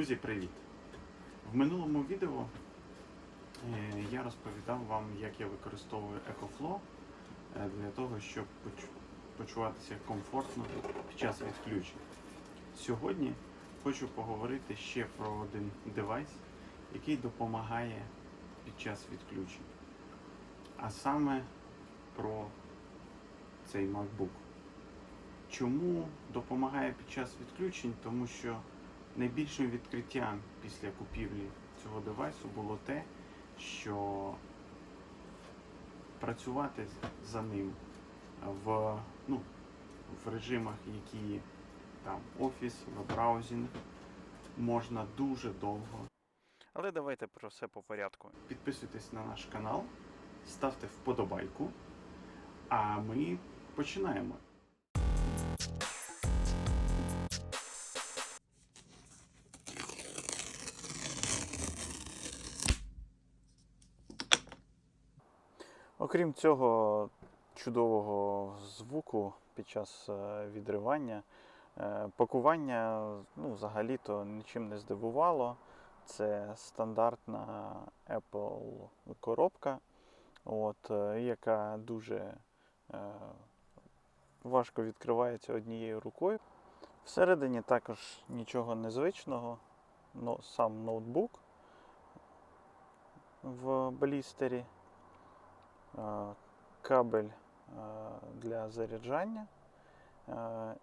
Друзі, привіт! В минулому відео е, я розповідав вам, як я використовую EcoFlow е, для того, щоб почуватися комфортно під час відключень. Сьогодні хочу поговорити ще про один девайс, який допомагає під час відключень. А саме про цей MacBook. Чому допомагає під час відключень? Тому що найбільшим відкриттям після купівлі цього девайсу було те, що працювати за ним в, ну, в режимах, які там офіс, веб-браузінг, можна дуже довго. Але давайте про все по порядку. Підписуйтесь на наш канал, ставте вподобайку, а ми починаємо. Окрім цього чудового звуку під час е, відривання, е, пакування ну, взагалі-то нічим не здивувало. Це стандартна Apple коробка, от, е, яка дуже важко відкривається однією рукою. Всередині також нічого незвичного, но, сам ноутбук в блістері, кабель е, для заряджання, е,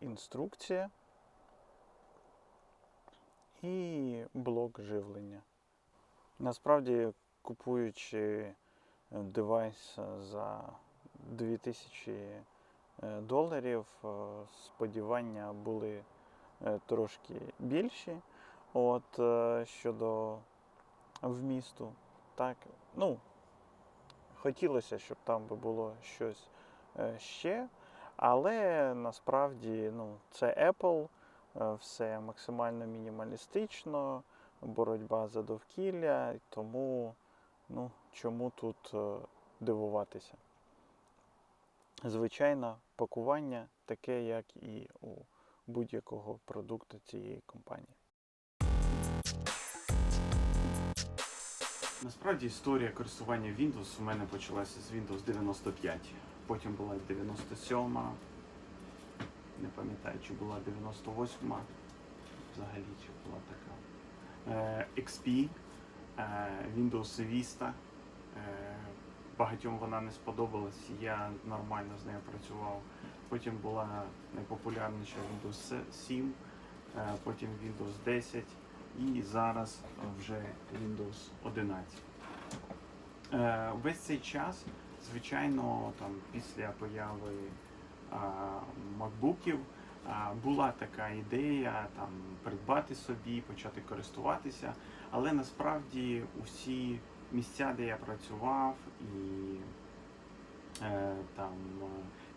інструкція і блок живлення. Насправді, купуючи девайс за 2000 е, доларів, е, сподівання були е, трошки більші. От е, щодо вмісту, так, ну, хотілося, щоб там би було щось е, ще, але насправді ну, це Apple, е, все максимально мінімалістично, боротьба за довкілля, тому ну, чому тут е, дивуватися? Звичайно, пакування таке, як і у будь-якого продукту цієї компанії. Насправді історія користування Windows у мене почалася з Windows 95. Потім була 97, не пам'ятаю, чи була 98, взагалі чи була така. Е, XP, е, Windows Vista. Е, багатьом вона не сподобалась, я нормально з нею працював. Потім була найпопулярніша Windows 7, е, потім Windows 10 і зараз вже Windows 11. Е, Весь цей час, звичайно, там після появи макбуків була така ідея там придбати собі, почати користуватися, але насправді усі місця, де я працював, і е, там е,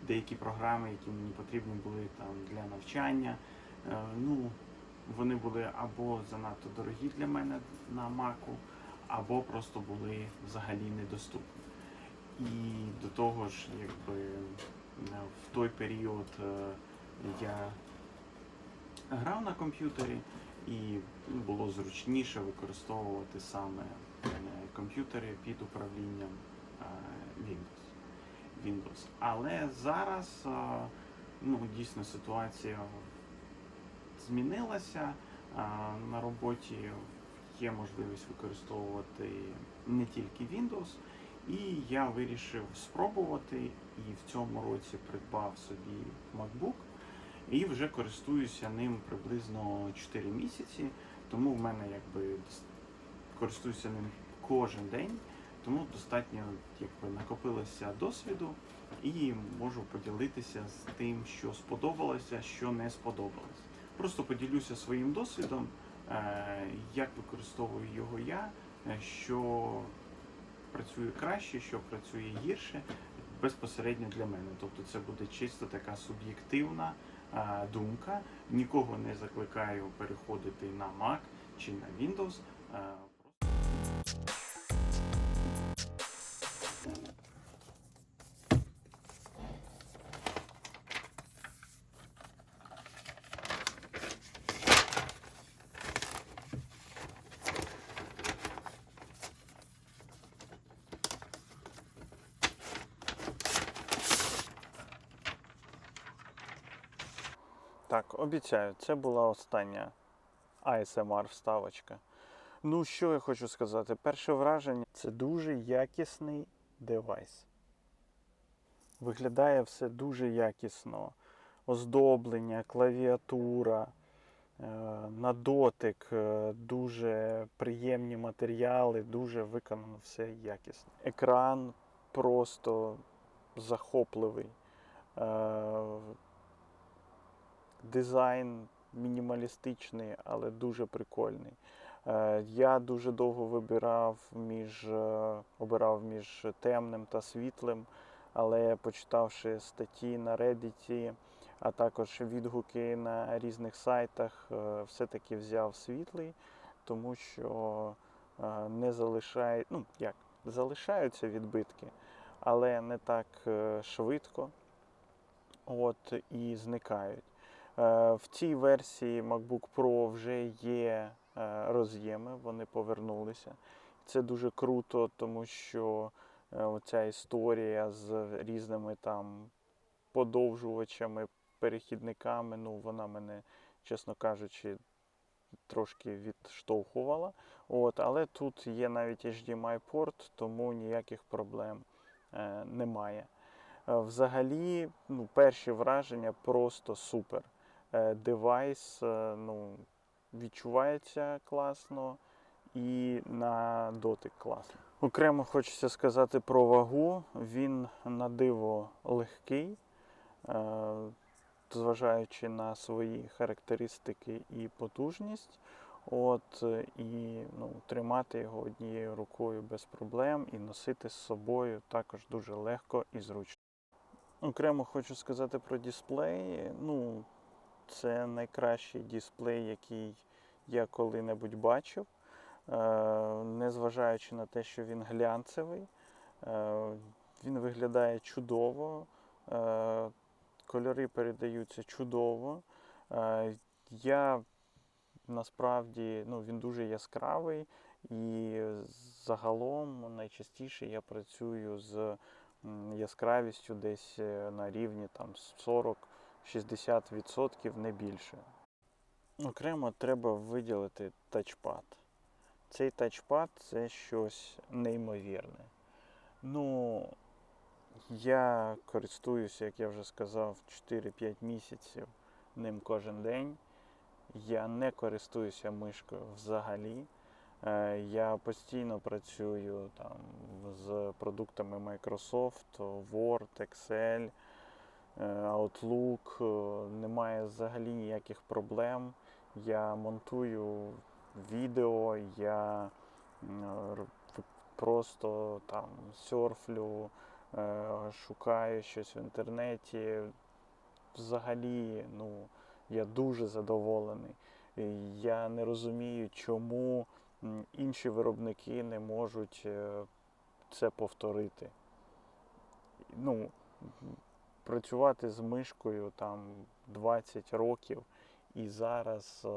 деякі програми, які мені потрібні були там для навчання, ну вони були або занадто дорогі для мене на маку, або просто були взагалі недоступні. І до того ж, якби в той період е, я грав на комп'ютері, і було зручніше використовувати саме е, комп'ютери під управлінням е, Windows. Windows. Але зараз ну, дійсно ситуація змінилася. На роботі є можливість використовувати не тільки Windows, і я вирішив спробувати і в цьому році придбав собі MacBook і вже користуюся ним приблизно 4 місяці, тому в мене якби користуюся ним кожен день, тому достатньо якби накопилося досвіду і можу поділитися з тим, що сподобалося, що не сподобалось. Просто поділюся своїм досвідом, е, як використовую його я, е, що працює краще, що працює гірше, безпосередньо для мене. Тобто це буде чисто така суб'єктивна е, думка. Нікого не закликаю переходити на Mac чи на Windows. Обіцяю, це була остання ASMR вставочка. Ну, що я хочу сказати? Перше враження це дуже якісний девайс. Виглядає все дуже якісно. Оздоблення, клавіатура, е, на дотик, е, дуже приємні матеріали, дуже виконано все якісно. Екран просто захопливий. Дизайн мінімалістичний, але дуже прикольний. Е, Я дуже довго вибирав між, е, обирав між темним та світлим, але почитавши статті на Reddit, а також відгуки на різних сайтах, е, все-таки взяв світлий, тому що не залишає, ну як, залишаються відбитки, але не так швидко от, і зникають. Е, В цій версії MacBook Pro вже є е, роз'єми, вони повернулися. Це дуже круто, тому що е, оця історія з різними там подовжувачами, перехідниками, ну вона мене, чесно кажучи, трошки відштовхувала. От, але тут є навіть HDMI-порт, тому ніяких проблем е, немає. Взагалі, ну, перші враження просто супер. Е, Девайс е, ну, відчувається класно і на дотик класно. Окремо хочеться сказати про вагу. Він на диво легкий, е, зважаючи на свої характеристики і потужність. От, і ну, тримати його однією рукою без проблем і носити з собою також дуже легко і зручно. Окремо хочу сказати про дисплей. Ну, це найкращий дисплей, який я коли-небудь бачив. Е, Незважаючи на те, що він глянцевий, е, він виглядає чудово, е, кольори передаються чудово. Я насправді ну, він дуже яскравий і загалом найчастіше я працюю з яскравістю десь на рівні там 40-60%, не більше. Окремо треба виділити тачпад. Цей тачпад це щось неймовірне. Ну, я користуюся, як я вже сказав, 4-5 місяців ним кожен день. Я не користуюся мишкою взагалі. Е, Я постійно працюю там з продуктами Microsoft, Word, Excel, Outlook. е, Немає взагалі ніяких проблем. Я монтую відео, я просто там серфлю, е, шукаю щось в інтернеті. Взагалі, ну, я дуже задоволений. Я не розумію, чому інші виробники не можуть е, це повторити. Ну, працювати з мишкою там 20 років і зараз е,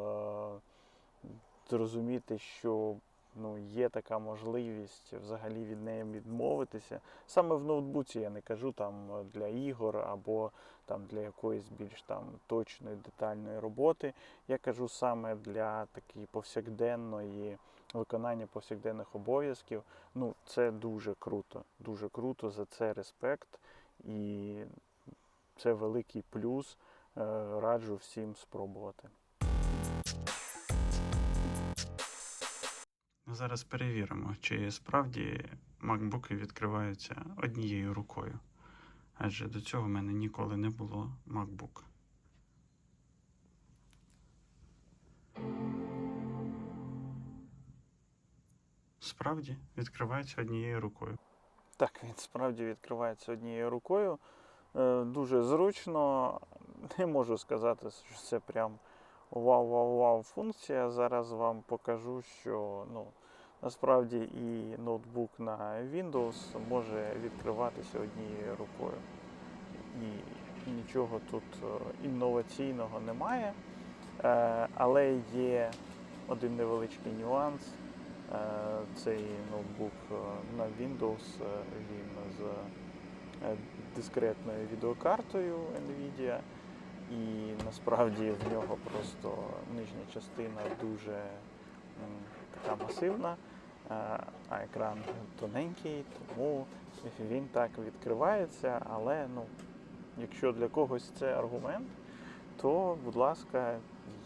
зрозуміти, що ну, є така можливість взагалі від неї відмовитися. Саме в ноутбуці я не кажу там для ігор або там для якоїсь більш там точної детальної роботи. Я кажу саме для такої повсякденної виконання повсякденних обов'язків. Ну, це дуже круто. Дуже круто. За це респект. І це великий плюс. Е, Раджу всім спробувати. Зараз перевіримо, чи справді макбуки відкриваються однією рукою. Адже до цього в мене ніколи не було MacBook. Справді відкривається однією рукою. Так, він справді відкривається однією рукою. Е, Дуже зручно. Не можу сказати, що це прям вау-вау-вау функція. Зараз вам покажу, що ну, насправді і ноутбук на Windows може відкриватися однією рукою. І нічого тут е, інноваційного немає. Е, Але є один невеличкий нюанс. Цей ноутбук на Windows він з дискретною відеокартою NVIDIA. і насправді в нього просто нижня частина дуже така масивна, е, а екран тоненький, тому він так відкривається. Але ну, якщо для когось це аргумент, то, будь ласка,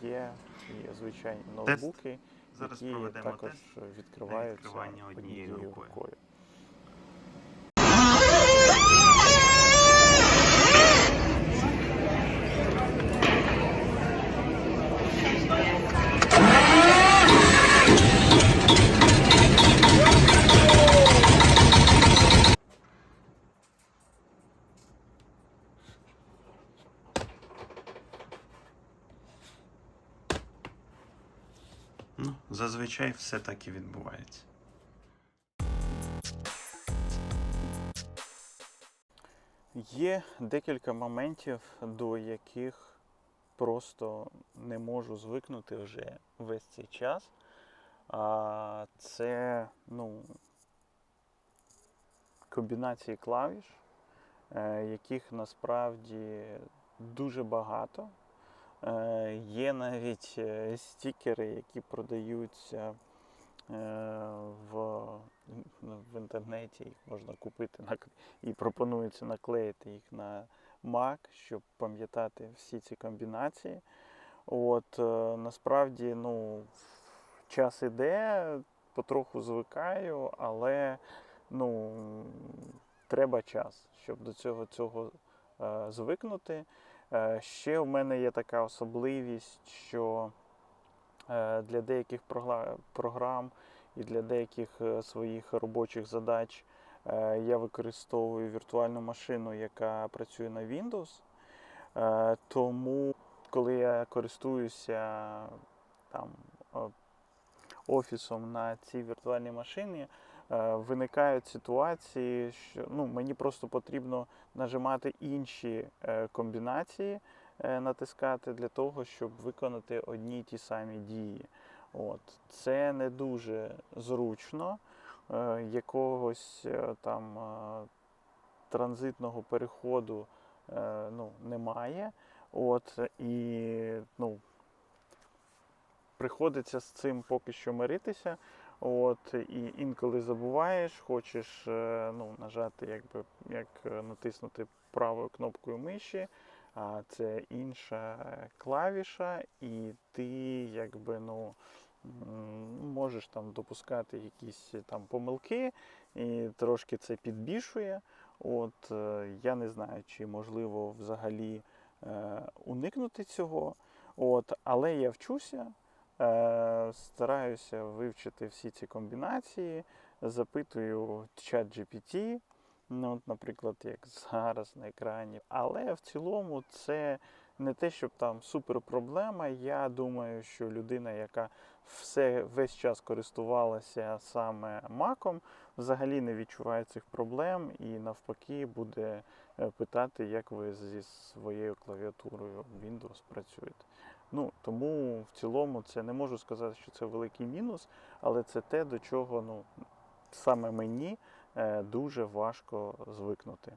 є і звичайні ноутбуки, Зараз які проведемо також відкриваються однією рукою. Ну, зазвичай все так і відбувається. Є декілька моментів, до яких просто не можу звикнути вже весь цей час. А це ну, комбінації клавіш, е, яких насправді дуже багато. Е, Є навіть е, стікери, які продаються е, в, в інтернеті, їх можна купити і пропонується наклеїти їх на Mac, щоб пам'ятати всі ці комбінації. От насправді, ну, час іде, потроху звикаю, але ну, треба час, щоб до цього цього звикнути. Е, ще в мене є така особливість, що е, для деяких програм і для деяких е, своїх робочих задач я використовую віртуальну машину, яка працює на Windows. Тому, коли я користуюся там офісом на цій віртуальній машині, виникають ситуації, що ну, мені просто потрібно нажимати інші е, комбінації, е, натискати для того, щоб виконати одні й ті самі дії. От. Це не дуже зручно. Е, Якогось е, там е, транзитного переходу е, ну, немає. От, і ну, приходиться з цим поки що миритися. От, і інколи забуваєш, хочеш е, ну, нажати, якби, як е, натиснути правою кнопкою миші, а це інша клавіша, і ти якби, ну, можеш там допускати якісь там помилки, і трошки це підбільшує. От, е, я не знаю, чи можливо взагалі е, уникнути цього. От, але я вчуся. Е, Стараюся вивчити всі ці комбінації, запитую чат GPT, ну, от, наприклад, як зараз на екрані. Але в цілому це не те, щоб там супер проблема. Я думаю, що людина, яка все весь час користувалася саме маком, взагалі не відчуває цих проблем і навпаки буде е, питати, як ви зі своєю клавіатурою Windows працюєте. Ну, тому в цілому це не можу сказати, що це великий мінус, але це те, до чого ну, саме мені е, дуже важко звикнути.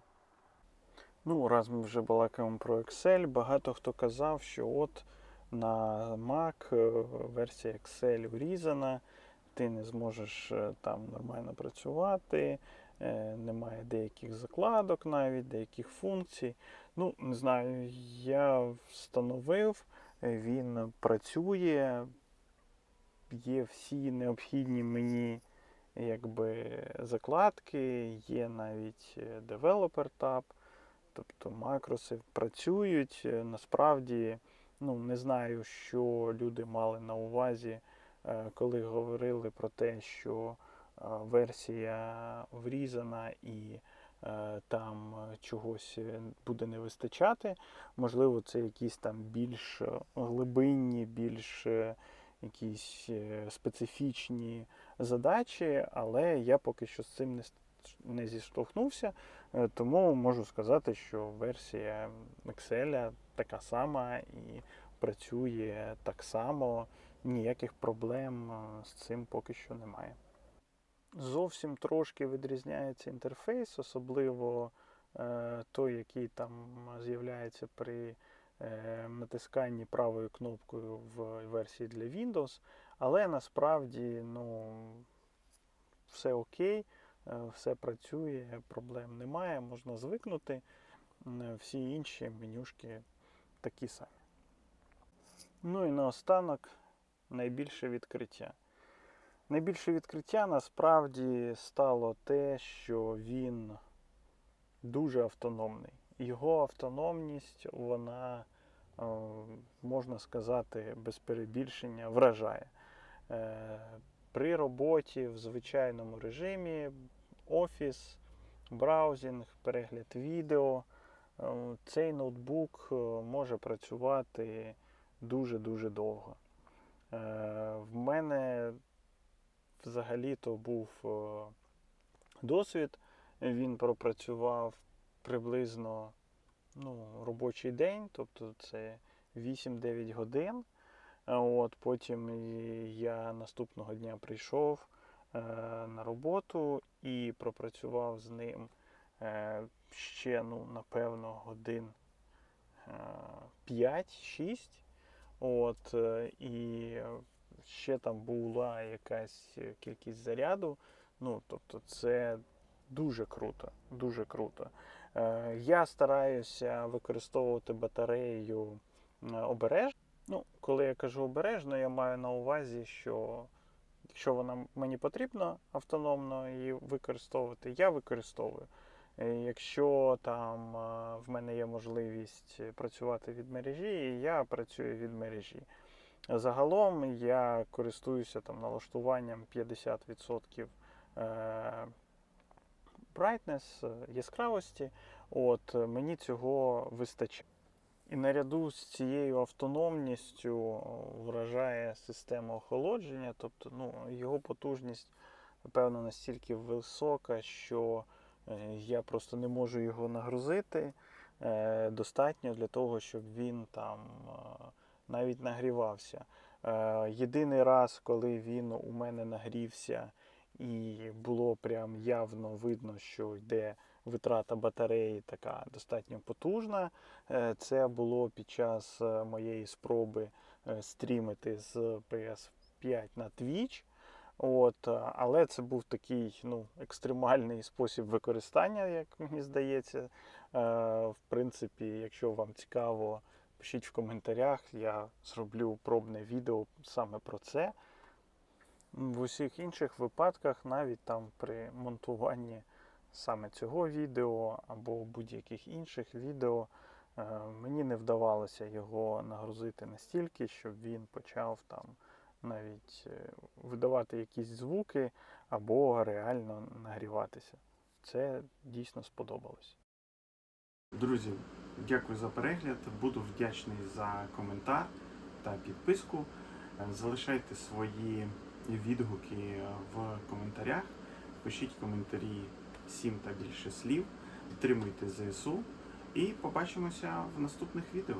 Ну, раз ми вже балакаємо про Excel, багато хто казав, що от на Mac е, версія Excel врізана, ти не зможеш е, там нормально працювати, немає деяких закладок навіть, деяких функцій. Ну, не знаю, я встановив, він працює, є всі необхідні мені якби, закладки, є навіть е, Developer Tab, тобто макроси працюють. Е, Насправді, ну, не знаю, що люди мали на увазі, е, коли говорили про те, що е, версія врізана і е, там е, чогось е, буде не вистачати. Можливо, це якісь там більш е, глибинні, більш е, якісь е, специфічні задачі, але я поки що з цим не, не зіштовхнувся. Е, Тому можу сказати, що версія Excel така сама і працює так само. Ніяких проблем е, з цим поки що немає. Зовсім трошки відрізняється інтерфейс, особливо е, той, який там з'являється при е, натисканні правою кнопкою в версії для Windows, але насправді ну, все окей, е, все працює, проблем немає, можна звикнути. Всі інші менюшки такі самі. Ну і наостанок найбільше відкриття. Найбільше відкриття насправді стало те, що він дуже автономний. Його автономність, вона, е, можна сказати, без перебільшення вражає. Е, При роботі в звичайному режимі, офіс, браузінг, перегляд відео, е, цей ноутбук може працювати дуже-дуже довго. В мене взагалі-то був е, досвід. Він пропрацював приблизно ну, робочий день, тобто це 8-9 годин. От, потім я наступного дня прийшов е, на роботу і пропрацював з ним е, ще, ну, напевно, годин е, 5-6. От, е, і ще там була якась кількість заряду. Ну, тобто, це дуже круто, дуже круто. Е, я стараюся використовувати батарею е, обережно. Ну, коли я кажу обережно, я маю на увазі, що якщо вона мені потрібно автономно її використовувати, я використовую. Е, Якщо там е, в мене є можливість працювати від мережі, я працюю від мережі. Загалом я користуюся там налаштуванням 50% е, brightness, яскравості. От мені цього вистачає. І наряду з цією автономністю вражає система охолодження, тобто ну, його потужність, напевно, настільки висока, що е, я просто не можу його нагрузити. Е, Достатньо для того, щоб він там навіть нагрівався. Е, Єдиний раз, коли він у мене нагрівся, і було прям явно видно, що йде витрата батареї така достатньо потужна. Е, Це було під час е, моєї спроби стрімити з PS5 на Twitch. От, але це був такий ну, екстремальний спосіб використання, як мені здається. Е, В принципі, якщо вам цікаво, пишіть в коментарях. Я зроблю пробне відео саме про це. В усіх інших випадках, навіть там при монтуванні саме цього відео або будь-яких інших відео, е, мені не вдавалося його нагрузити настільки, щоб він почав там навіть е, видавати якісь звуки або реально нагріватися. Це дійсно сподобалось. Друзі, дякую за перегляд. Буду вдячний за коментар та підписку. Е, Залишайте свої відгуки в коментарях. Пишіть коментарі 7 та більше слів. Підтримуйте ЗСУ і побачимося в наступних відео.